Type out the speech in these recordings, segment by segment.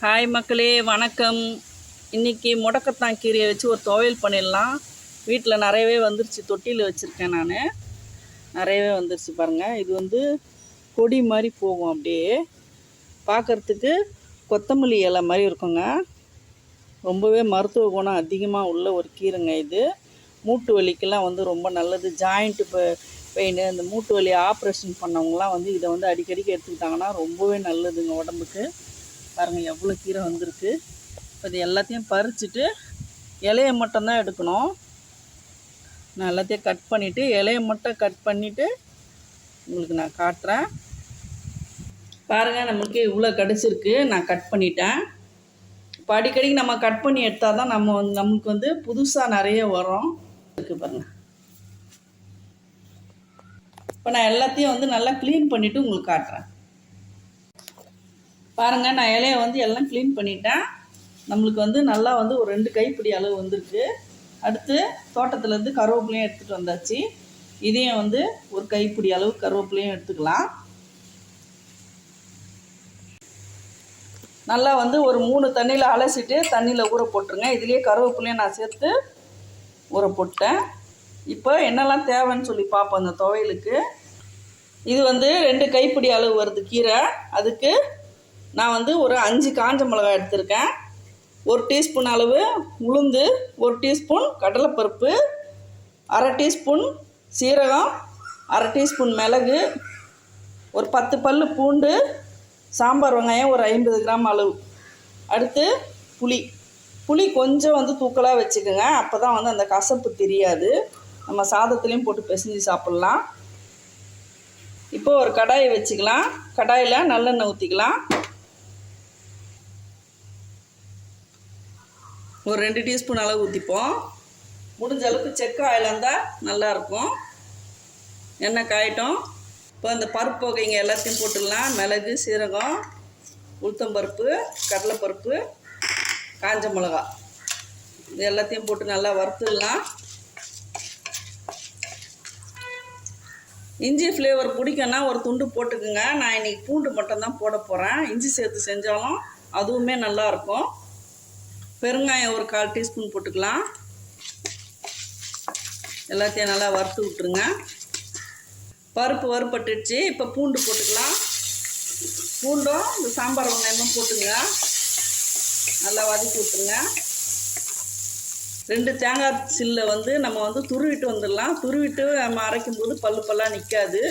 Hi மக்களே வணக்கம். இன்றைக்கி முடக்கத்தான் கீரையை வச்சு ஒரு துவையல் பண்ணிடலாம். வீட்டில் நிறையவே வந்துருச்சு. தொட்டியில் வச்சுருக்கேன் நான். நிறையவே வந்துருச்சு பாருங்கள் இது வந்து கொடி மாதிரி போகும் அப்படியே. பார்க்குறதுக்கு கொத்தமல்லி இலை மாதிரி இருக்குங்க. ரொம்பவே மருத்துவ குணம் அதிகமாக உள்ள ஒரு கீரைங்க இது. மூட்டு வலிக்கெல்லாம் வந்து ரொம்ப நல்லது. ஜாயிண்ட்டு பெயின் இந்த மூட்டு வலி ஆப்ரேஷன் பண்ணவங்களாம் வந்து இதை வந்து அடிக்கடிக்கு எடுத்துக்கிட்டாங்கன்னா ரொம்பவே நல்லதுங்க உடம்புக்கு. பாருங்கள் எவ்வளோ கீரை வந்திருக்கு. இப்போ இது எல்லாத்தையும் பறிச்சுட்டு இலையை மட்டும்தான் எடுக்கணும். நான் எல்லாத்தையும் கட் பண்ணிவிட்டு இலையை மட்டும் கட் பண்ணிவிட்டு உங்களுக்கு நான் காட்டுறேன். பாருங்கள் நம்மளுக்கு இவ்வளோ கிடச்சிருக்கு. நான் கட் பண்ணிட்டேன். இப்போ அடிக்கடிக்கு நம்ம கட் பண்ணி எடுத்தால் தான் நம்ம வந்து நமக்கு வந்து புதுசாக நிறைய வரும். இருக்குது பாருங்கள் இப்போ நான் எல்லாத்தையும் வந்து நல்லா க்ளீன் பண்ணிவிட்டு உங்களுக்கு காட்டுறேன். பாருங்கள் நான் இலையை வந்து எல்லாம் க்ளீன் பண்ணிட்டேன். நம்மளுக்கு வந்து நல்லா வந்து ஒரு ரெண்டு கைப்பிடி அளவு வந்திருக்கு. அடுத்து தோட்டத்துலேருந்து கருவேப்பிலையும் எடுத்துகிட்டு வந்தாச்சு. இதையும் வந்து ஒரு கைப்பிடி அளவு கருவேப்பிலையும் எடுத்துக்கலாம். நல்லா வந்து ஒரு மூணு தண்ணியில் அலசிட்டு தண்ணியில் ஊற போட்டுருங்க. இதுலேயே கருவேப்பிலையும் நான் சேர்த்து ஊற போட்டேன். இப்போ என்னெல்லாம் தேவைன்னு சொல்லி பார்ப்போம் அந்த துவையலுக்கு. இது வந்து ரெண்டு கைப்பிடி அளவு வருது கீரை. அதுக்கு நான் வந்து ஒரு அஞ்சு காஞ்ச மிளகாய் எடுத்திருக்கேன். ஒரு டீஸ்பூன் அளவு உளுந்து ஒரு டீஸ்பூன் கடலைப்பருப்பு அரை டீஸ்பூன் சீரகம் அரை டீஸ்பூன் மிளகு ஒரு பத்து பல் பூண்டு சாம்பார் வெங்காயம் ஒரு ஐம்பது கிராம் அளவு. அடுத்து புளி. புளி கொஞ்சம் வந்து தூக்கலாக வச்சுக்கோங்க. அப்போ தான் வந்து அந்த கசப்பு தெரியாது. நம்ம சாதத்துலேயும் போட்டு பிசைஞ்சு சாப்பிட்லாம். இப்போ ஒரு கடாயை வச்சுக்கலாம். கடாயில் நல்லெண்ணெய் ஊற்றிக்கலாம் ஒரு ரெண்டு டீஸ்பூன் அளவு ஊற்றிப்போம் முடிஞ்ச அளவுக்கு செக்க ஆயில் இருந்தால் நல்லாயிருக்கும் எண்ணெய் காயட்டும். இப்போ அந்த பருப்பு வகைங்க எல்லாத்தையும் போட்டுடலாம். மிளகு சீரகம் உளுத்தம்பருப்பு கடலைப்பருப்பு காஞ்ச மிளகா. இது எல்லாத்தையும் போட்டு நல்லா வறுத்துடலாம். இஞ்சி ஃப்ளேவர் பிடிக்குன்னா ஒரு துண்டு போட்டுக்குங்க. நான் இன்றைக்கி பூண்டு மட்டும்தான் போட போகிறேன் இஞ்சி சேர்த்து செஞ்சாலும் அதுவுமே நல்லாயிருக்கும் பெருங்காயம் ஒரு கால் டீஸ்பூன் போட்டுக்கலாம். எல்லாத்தையும் நல்லா வறுத்து விட்ருங்க பருப்பு வறுப்பட்டுடுச்சு இப்போ பூண்டு போட்டுக்கலாம். பூண்டும் இந்த சாம்பார் வெங்காயமும் போட்டுங்க. நல்லா வதக்கி விட்ருங்க ரெண்டு தேங்காய் சில்ல வந்து நம்ம வந்து துருவிட்டு வந்துடலாம். துருவிட்டு நம்ம அரைக்கும் போது பல்லு பல்லாக நிற்காது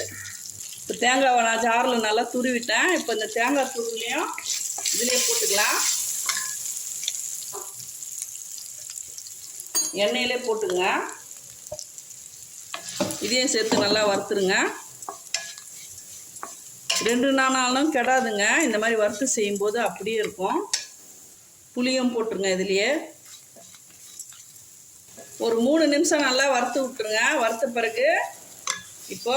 இப்போ தேங்காவை நான் ஜாரில் நல்லா துருவிட்டேன். இப்போ இந்த தேங்காய் துருவிலையும் இதுலேயே போட்டுக்கலாம். எண்ணெயிலே போட்டுங்க. இதையும் சேர்த்து நல்லா வறுத்துருங்க. ரெண்டு நானாலும் கெடாதுங்க. இந்த மாதிரி வறுத்து செய்யும்போது அப்படியே இருக்கும். புளியும் போட்டுருங்க இதுலேயே. ஒரு மூணு நிமிஷம் நல்லா வறுத்து விட்ருங்க வறுத்த பிறகு இப்போ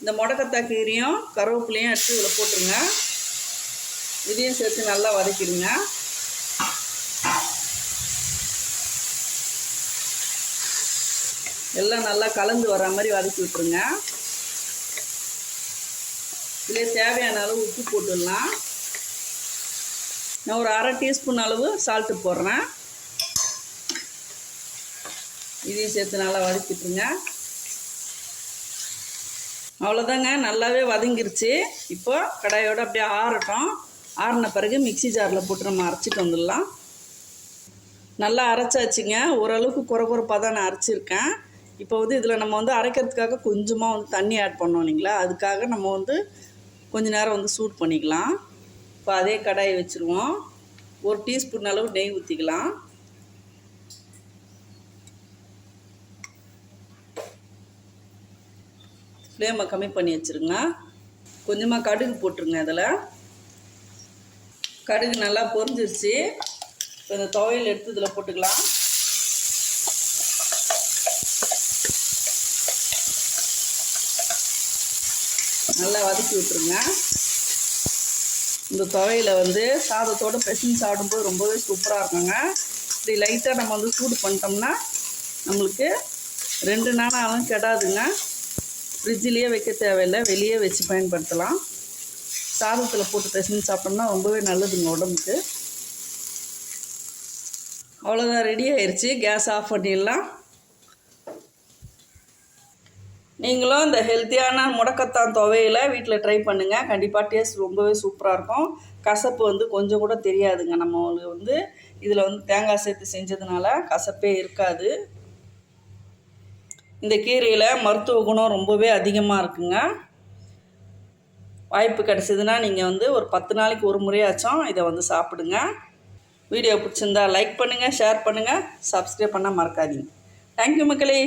இந்த முடக்கத்தா கீரையும் கருவேப்பிலையும் எடுத்து இதில் போட்டுருங்க. இதையும் சேர்த்து நல்லா வதக்கிடுங்க. எல்லாம் நல்லா கலந்து வர மாதிரி வதக்கி விட்ருங்க இதிலே தேவையான அளவு உப்பு போட்டுடலாம். நான் ஒரு அரை டீஸ்பூன் அளவு சால்ட்டு போடுறேன். இதையும் சேர்த்து நல்லா வதக்கிட்டுருங்க அவ்வளோதாங்க நல்லாவே வதங்கிருச்சு. இப்போ கடாயோடு அப்படியே ஆறட்டும். ஆறின பிறகு மிக்சி ஜாரில் போட்டு நம்ம அரைச்சிட்டு வந்துடலாம். நல்லா அரைச்சாச்சுங்க. ஓரளவுக்கு குறை குறைப்பாக தான் நான் அரைச்சிருக்கேன். இப்போ வந்து இதில் நம்ம வந்து அரைக்கிறதுக்காக கொஞ்சமாக வந்து தண்ணி ஆட் பண்ணோம் இல்லைங்களா? அதுக்காக நம்ம வந்து கொஞ்ச நேரம் வந்து சூட் பண்ணிக்கலாம். இப்போ அதே கடாயை வச்சுருவோம். ஒரு டீஸ்பூன் அளவு நெய் ஊற்றிக்கலாம் ஃப்ளேமை கம்மி பண்ணி வச்சுருங்க. கொஞ்சமாக கடுகு போட்டுருங்க அதில் கடுகு நல்லா பொரிஞ்சிருச்சு. இப்போ இந்த துவையல் எடுத்து இதில் போட்டுக்கலாம். நல்லா வதக்கி விட்டுருங்க. இந்த துவையில் வந்து சாதத்தோடு பிசைஞ்சு சாப்பிடும்போது ரொம்பவே சூப்பராக இருக்குங்க. இப்படி லைட்டாக நம்ம வந்து சூடு பண்ணிட்டோம்னா நம்மளுக்கு ரெண்டு நாளாகவும் கெடாதுங்க. ஃப்ரிட்ஜிலேயே வைக்க தேவையில்லை வெளியே வச்சு பயன்படுத்தலாம். சாதத்தில் போட்டு பிசைஞ்சு சாப்பிட்டோம்னா ரொம்பவே நல்லதுங்க உடம்புக்கு. அவ்வளோதான் ரெடி ஆயிடுச்சு கேஸ் ஆஃப் பண்ணிடலாம். நீங்களும் இந்த ஹெல்த்தியான முடக்கத்தான் துவையில் வீட்டில் ட்ரை பண்ணுங்கள் கண்டிப்பாக டேஸ்ட் ரொம்பவே சூப்பராக இருக்கும். கசப்பு வந்து கொஞ்சம் கூட தெரியாதுங்க. நம்மளுக்கு வந்து இதில் வந்து தேங்காய் சேர்த்து செஞ்சதுனால கசப்பே இருக்காது. இந்த கீரையில் மருத்துவ குணம் ரொம்பவே அதிகமாக இருக்குங்க. வாய்ப்பு கிடச்சிதுன்னா நீங்கள் வந்து ஒரு பத்து நாளைக்கு ஒரு முறையாச்சும் இதை வந்து சாப்பிடுங்க. வீடியோ பிடிச்சிருந்தா லைக் பண்ணுங்கள் ஷேர் பண்ணுங்கள் சப்ஸ்கிரைப் பண்ண மறக்காதீங்க. தேங்க்யூ மக்களே.